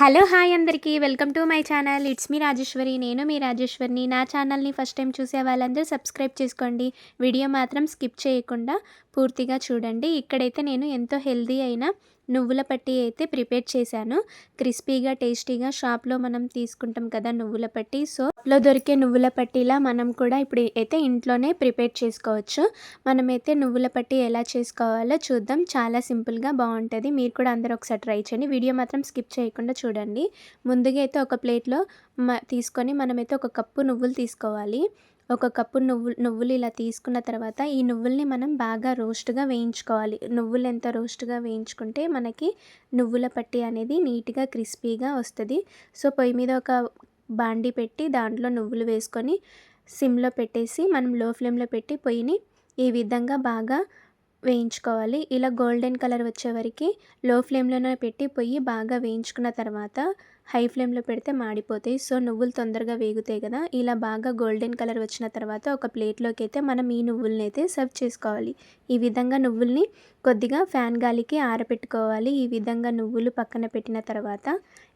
Hello hi అందరికీ welcome to my channel. It's మీ రాజేశ్వరి నేను మీ రాజేశ్వరిని. నా ఛానల్ని ఫస్ట్ టైం చూసే వాళ్ళందరూ సబ్స్క్రైబ్ చేసుకోండి. వీడియో మాత్రం స్కిప్ చేయకుండా పూర్తిగా చూడండి. ఇక్కడైతే నేను ఎంతో హెల్దీ అయిన నువ్వుల పట్టి అయితే ప్రిపేర్ చేశాను. క్రిస్పీగా టేస్టీగా షాప్లో మనం తీసుకుంటాం కదా నువ్వుల పట్టి. సో లో దొరికే నువ్వుల పట్టిలా మనం కూడా ఇప్పుడు అయితే ఇంట్లోనే ప్రిపేర్ చేసుకోవచ్చు. మనమైతే నువ్వుల పట్టి ఎలా చేసుకోవాలో చూద్దాం. చాలా సింపుల్గా బాగుంటుంది. మీరు కూడా అందరూ ఒకసారి ట్రై చేయండి. వీడియో మాత్రం స్కిప్ చేయకుండా చూడండి. ముందుగా అయితే ఒక ప్లేట్లో తీసుకొని మనమైతే ఒక కప్పు నువ్వులు తీసుకోవాలి. ఒక కప్పు నువ్వులు నువ్వులు ఇలా తీసుకున్న తర్వాత ఈ నువ్వుల్ని మనం బాగా రోస్ట్గా వేయించుకోవాలి. నువ్వులు ఎంత రోస్ట్గా వేయించుకుంటే మనకి నువ్వుల పట్టి అనేది నీట్గా క్రిస్పీగా వస్తుంది. సో పొయ్యి మీద ఒక బాండి పెట్టి దాంట్లో నువ్వులు వేసుకొని సిమ్లో పెట్టేసి మనం లో ఫ్లేమ్లో పెట్టి పొయ్యిని ఈ విధంగా బాగా వేయించుకోవాలి. ఇలా గోల్డెన్ కలర్ వచ్చే వరకు లో ఫ్లేమ్లోనే పెట్టి పొయ్యి బాగా వేయించుకున్న తర్వాత హై ఫ్లేమ్లో పెడితే మాడిపోతాయి. సో నువ్వులు తొందరగా వేగుతాయి కదా. ఇలా బాగా గోల్డెన్ కలర్ వచ్చిన తర్వాత ఒక ప్లేట్లోకి అయితే మనం ఈ నువ్వుల్ని అయితే సర్వ్ చేసుకోవాలి. ఈ విధంగా నువ్వుల్ని కొద్దిగా ఫ్యాన్ గాలికి ఆరబెట్టుకోవాలి ఈ విధంగా నువ్వులు పక్కన పెట్టిన తర్వాత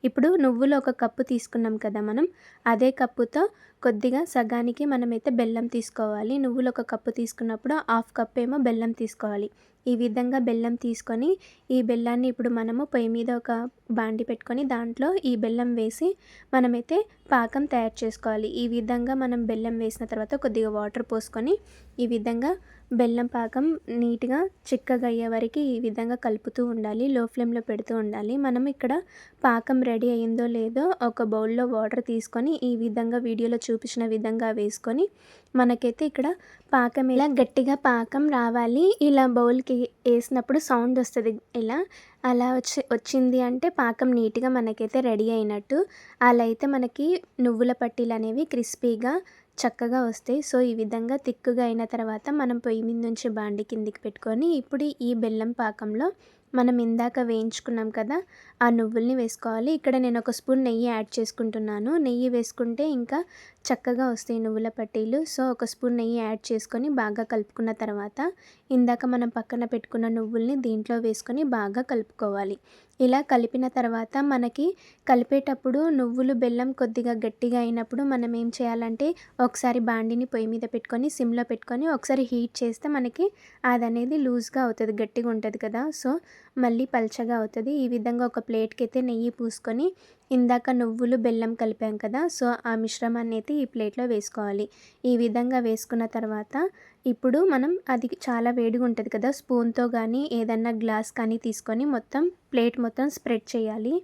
ఇప్పుడు నువ్వులు ఒక కప్పు తీసుకున్నాం కదా మనం. అదే కప్పుతో కొద్దిగా సగానికి మనమైతే బెల్లం తీసుకోవాలి. నువ్వులు ఒక కప్పు తీసుకున్నప్పుడు హాఫ్ కప్ ఏమో బెల్లం తీసుకోవాలి. ఈ విధంగా బెల్లం తీసుకొని ఈ బెల్లాన్ని ఇప్పుడు మనము పొయ్యి మీద ఒక బాండి పెట్టుకొని దాంట్లో ఈ బెల్లం వేసి మనమైతే పాకం తయారు చేసుకోవాలి. ఈ విధంగా మనం బెల్లం వేసిన తర్వాత కొద్దిగా వాటర్ పోసుకొని ఈ విధంగా బెల్లం పాకం నీట్గా చిక్కగా అయ్యే వరకు ఈ విధంగా కలుపుతూ ఉండాలి. లో ఫ్లేమ్లో పెడుతూ ఉండాలి. మనం ఇక్కడ పాకం రెడీ అయిందో లేదో ఒక బౌల్లో వాటర్ తీసుకొని ఈ విధంగా వీడియోలో చూపించిన విధంగా వేసుకొని మనకైతే ఇక్కడ పాకం ఇలా గట్టిగా పాకం రావాలి. ఇలా బౌల్కి వేసినప్పుడు సౌండ్ వస్తుంది ఇలా అలా వచ్చి వచ్చింది అంటే పాకం నీట్గా మనకైతే రెడీ అయినట్టు. అలా అయితే మనకి నువ్వుల పట్టీలు అనేవి క్రిస్పీగా చక్కగా వస్తాయి. సో ఈ విధంగా తిక్కుగా అయిన తర్వాత మనం పొయ్యి మీద నుంచి బాండి కిందికి పెట్టుకొని ఇప్పుడు ఈ బెల్లం పాకంలో మనం ఇందాక వేయించుకున్నాం కదా ఆ నువ్వుల్ని వేసుకోవాలి. ఇక్కడ నేను ఒక స్పూన్ నెయ్యి యాడ్ చేసుకుంటున్నాను. నెయ్యి వేసుకుంటే ఇంకా చక్కగా వస్తాయి నువ్వుల పట్టీలు. సో ఒక స్పూన్ నెయ్యి యాడ్ చేసుకొని బాగా కలుపుకున్న తర్వాత ఇందాక మనం పక్కన పెట్టుకున్న నువ్వుల్ని దీంట్లో వేసుకొని బాగా కలుపుకోవాలి. ఇలా కలిపిన తర్వాత మనకి కలిపేటప్పుడు నువ్వులు బెల్లం కొద్దిగా గట్టిగా అయినప్పుడు మనం ఏం చేయాలంటే ఒకసారి బాండిని పొయ్యి మీద పెట్టుకొని సిమ్లో పెట్టుకొని ఒకసారి హీట్ చేస్తే మనకి అది అనేది లూజ్గా అవుతుంది గట్టిగా ఉంటుంది కదా. సో మళ్ళీ పల్చగా అవుతుంది. ఈ విధంగా ఒక ప్లేట్కి అయితే నెయ్యి పూసుకొని ఇందాక నువ్వులు బెల్లం కలిపాం కదా సో ఆ మిశ్రమాన్ని అయితే ఈ ప్లేట్లో వేసుకోవాలి. ఈ విధంగా వేసుకున్న తర్వాత ఇప్పుడు మనం అది చాలా వేడిగా ఉంటుంది కదా స్పూన్తో కానీ ఏదన్నా గ్లాస్ కానీ తీసుకొని మొత్తం ప్లేట్ మొత్తం స్ప్రెడ్ చేయాలి.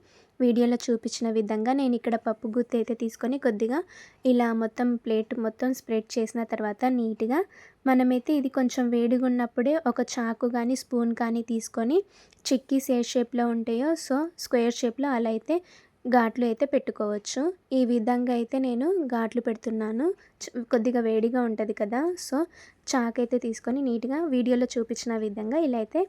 వీడియోలో చూపించిన విధంగా నేను ఇక్కడ పప్పు గుత్తి అయితే తీసుకొని కొద్దిగా ఇలా మొత్తం ప్లేట్ మొత్తం స్ప్రెడ్ చేసిన తర్వాత నీట్గా మనమైతే ఇది కొంచెం వేడిగా ఉన్నప్పుడే ఒక చాకు కానీ స్పూన్ కానీ తీసుకొని చిక్కీస్ ఏ షేప్లో ఉంటాయో సో స్క్వేర్ షేప్లో అలా అయితే ఘాట్లు అయితే పెట్టుకోవచ్చు. ఈ విధంగా అయితే నేను ఘాట్లు పెడుతున్నాను. కొద్దిగా వేడిగా ఉంటుంది కదా సో చాక్ అయితే తీసుకొని నీట్గా వీడియోలో చూపించిన విధంగా ఇలా అయితే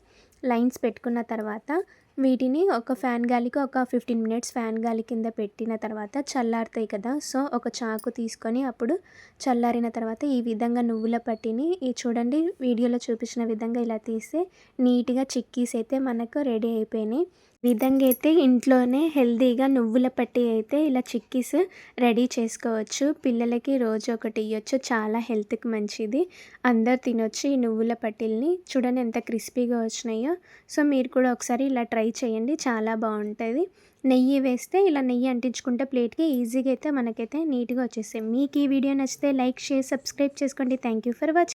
లైన్స్ పెట్టుకున్న తర్వాత వీటిని ఒక ఫ్యాన్ గాలికి ఒక ఫిఫ్టీన్ మినిట్స్ ఫ్యాన్ గాలి కింద పెట్టిన తర్వాత చల్లారుతాయి కదా. సో ఒక చాకు తీసుకొని అప్పుడు చల్లారిన తర్వాత ఈ విధంగా నువ్వుల పట్టిని ఈ చూడండి వీడియోలో చూపించిన విధంగా ఇలా తీస్తే నీట్గా చిక్కీస్ అయితే మనకు రెడీ అయిపోయినాయి. విధంగా అయితే ఇంట్లోనే హెల్తీగా నువ్వుల పట్టి అయితే ఇలా చిక్కీస్ రెడీ చేసుకోవచ్చు. పిల్లలకి రోజు ఒకటి ఇవ్వచ్చు చాలా హెల్త్కి మంచిది. అందరు తినొచ్చు ఈ నువ్వుల పట్టిల్ని. చూడండి ఎంత క్రిస్పీగా వచ్చినాయో. సో మీరు కూడా ఒకసారి ఇలా ట్రై చేయండి. చాలా బాగుంటుంది. నెయ్యి వేస్తే ఇలా నెయ్యి అంటించుకుంటే ప్లేట్కి ఈజీగా అయితే మనకైతే నీట్గా వచ్చేస్తాయి. మీకు ఈ వీడియో నచ్చితే లైక్ షేర్ సబ్స్క్రైబ్ చేసుకోండి. Thank you for watching